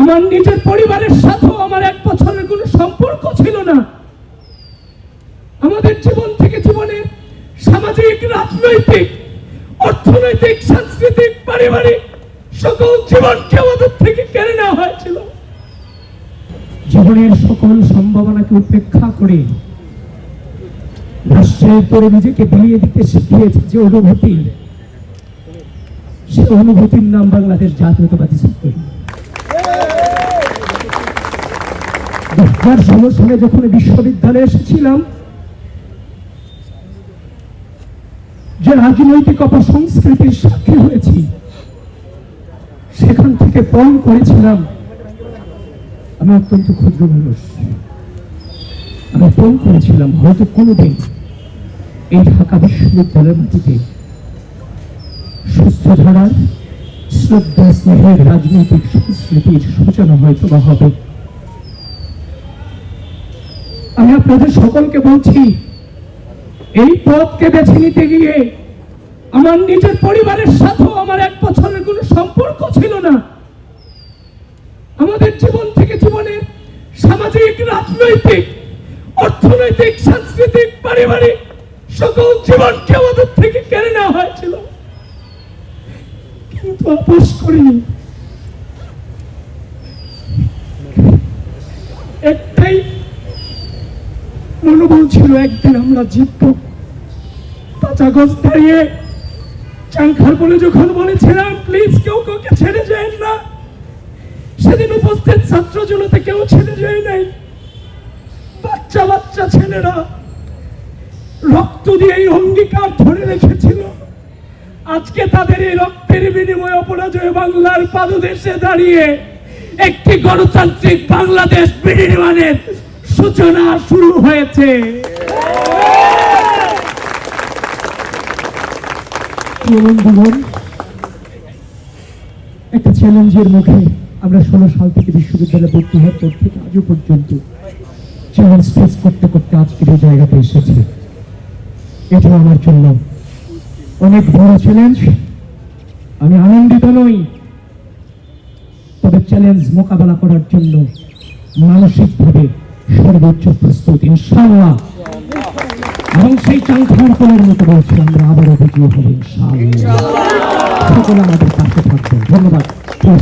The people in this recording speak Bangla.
আমার নিজের পরিবারের সাথেও আমার এক বছরের কোনো সম্পর্ক ছিল না। আমাদের জীবন থেকে জীবনের সামাজিক, রাজনৈতিক, অর্থনৈতিক, সাংস্কৃতিক, পারিবারিক সকল জীবনকে আমাদের থেকে কেড়ে নেওয়া হয়েছিল। জীবনের সকল সম্ভাবনাকে উপেক্ষা করে রাষ্ট্রের পরে নিজেকে বিলিয়ে দিতে শিখিয়েছে যে অনুভূতি, সে অনুভূতির নাম বাংলাদেশ জাতীয়তাবাদী ছাত্র হাজার ষোলো সালে যখন বিশ্ববিদ্যালয়ে এসেছিলাম, যে রাজনৈতিক অপসংস্কৃতির সাক্ষী হয়েছি, সেখান থেকে পণ করেছিলাম, আমি অত্যন্ত ক্ষুদ্র মানুষ। আমি ফোন করেছিলাম হয়তো কোনোদিন এই ঢাকা বিশ্ববিদ্যালয়ের মাটিতে। সুস্থ ধারার, শ্রদ্ধা, স্নেহের রাজনৈতিক সংস্কৃতির সূচনা হয়তো বা হবে। আমি আপনাদের সকলকে বলছি, এই পথকে বেছে নিতে গিয়ে আমার নিজের পরিবারের সাথেও আমার এক বছরের কোনো সম্পর্ক ছিল না। আমাদের জীবন থেকে জীবনের সামাজিক, রাজনৈতিক, অর্থনৈতিক, সাংস্কৃতিক, পারিবারিক সকল জীবনকে আমাদের থেকে কেড়ে নেওয়া হয়েছিল। কিন্তু আপোষ করিনি। মনোবল ছিল একদিন আমরা জিতব। পাঁচ আগস্ট দাঁড়িয়ে চাংখার বলে যখন বলেছিলাম, প্লিজ কেউ কাউকে ছেড়ে যায় না। সেদিন উপস্থিত ছাত্র জনতা কেউ ছেড়ে যায় নাই। বাচ্চা বাচ্চা ছেলেরা রক্ত দিয়ে এই অঙ্গীকার ধরে রেখেছিল। আজকে তাদের এই রক্তের বিনিময়ে অপরাজয় বাংলার পাদদেশে দাঁড়িয়ে একটি গণতান্ত্রিক বাংলাদেশ বিনির্মাণের সূচনা শুরু হয়েছে। একটা চ্যালেঞ্জের মুখে আমরা ষোলো সাল থেকে বিশ্ববিদ্যালয়ে ভর্তি হওয়ার পর থেকে আজও পর্যন্ত চ্যালেঞ্জ ফেস করতে করতে আজকের এই জায়গাতে এসেছি। এটা আমার জন্য অনেক বড় চ্যালেঞ্জ আমি আনন্দিত নই, তবে চ্যালেঞ্জ মোকাবেলা করার জন্য মানসিকভাবে সর্বোচ্চ প্রস্তুত ইনশাল্লাহ এবং সেই চাংখার কোলের মতো বলছি আমরা আবারও বিজয়ী হব ইনশাল্লাহ সকলে আমাদের পাশে থাকবেন। ধন্যবাদ।